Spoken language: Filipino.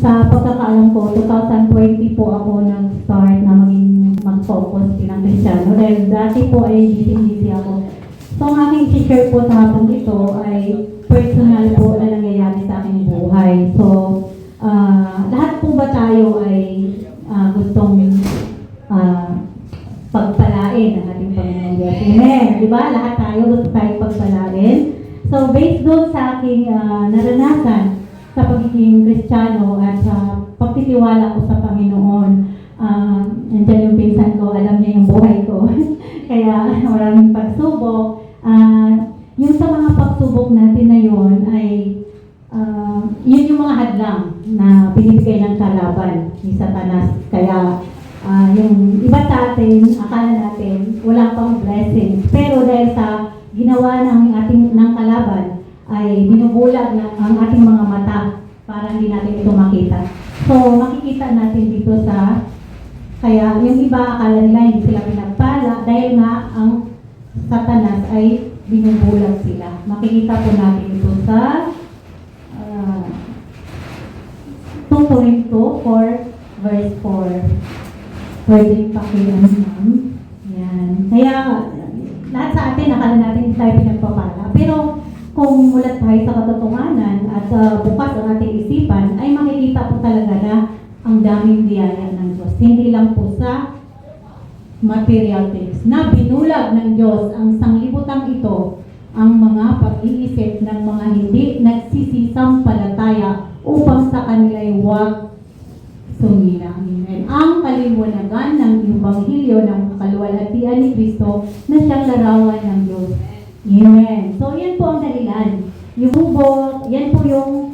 sa pagkakaalam ko, 2020 po ako nag-start na maging mag-focus bilang Kristiyano. Dahil dati po ay busy-busy ako. So, ang aking share po sa hapon ito ay personal po na nangyayari sa aking buhay. So, ah, lahat po ba tayo ay ah, gustong ah, pagpalain ang ating Panginoon. Amen. Di ba? Lahat tayo gusto tayo pagpalain. So, based doon sa aking ah, naranasan sa pagiging Kristiyano at sa pagtitiwala ko sa Panginoon, uh, nandiyan yung pinsan ko, alam niya yung buhay ko. Kaya maraming pagsubok. Ah, yung sa mga pagsubok natin na yun ay ah, yun yung mga hadlang na binibigay ng kalaban ni Satanas. Kaya Ah, yung iba sa atin, akala natin, wala pang blessings. Pero dahil sa ginawa ng ating ng kalaban, ay binubulag na ang ating mga mata hindi natin ito makita. So, makikita natin dito sa, kaya yung iba akala nila hindi sila pinagpala dahil nga ang satanas ay binubulag sila. Makikita po natin ito sa ah, 2.2 for verse 4. Pwede pakilan ma'am. Yan. Kaya, lahat sa atin, akala natin tayo pinagpapala. Pero, kung mulat tayo sa katotohanan at ah, bukas ang ating isipan, ay makikita po talaga na daming biyaya ng Diyos. Hindi lang po sa material things. Na binulag ng Diyos ang sanglibutang ito ang mga pag-iisip ng mga hindi nagsisisampalataya upang sa kanila'y huwag sumira. Amen. Ang kaliwanagan ng Ebanghelyo ng kaluwalhatian ni Kristo na siyang larawan ng Diyos. Amen. So, yan po ang dahilan. Yung hubog, yan po yung